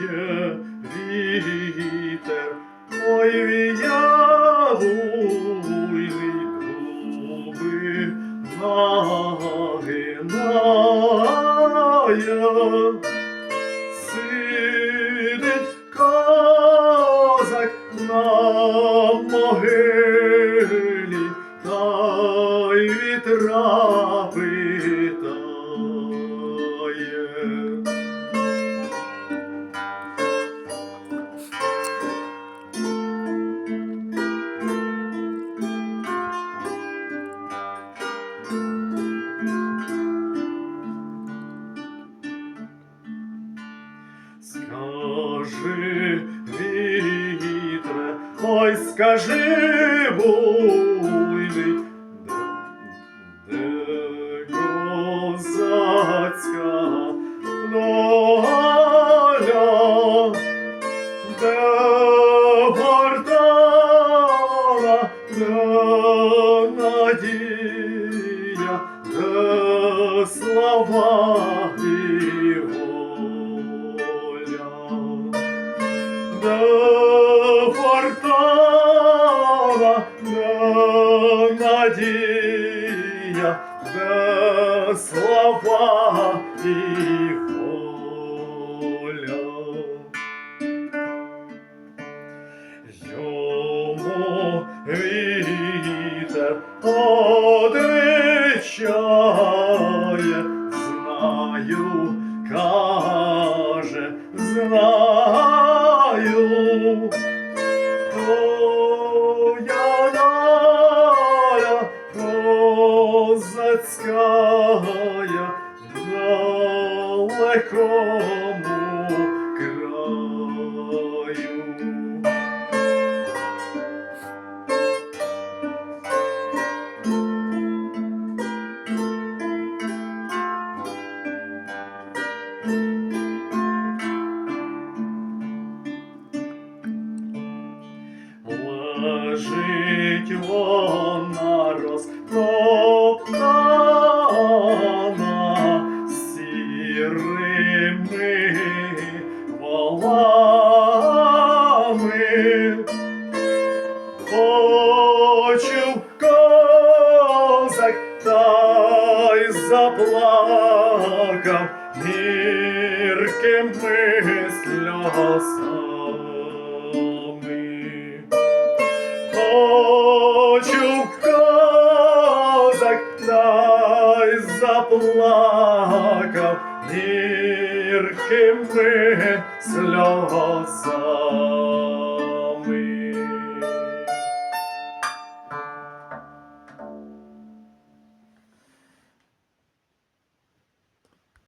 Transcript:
Віє вітер, ой вія буйний нагинає. Сидить козак на могилі, та й вітра Скажи, вітре, ой, скажи, буйний, де, де надія, де слава надія, де слава і воля. Йому вітер одвічає, знаю, каже, знаю. В далекому краю. Лежить вона сірими валами. Почув козак та й заплакав гіркими сльозами. Почув козак та й заплакав гіркими сльозами.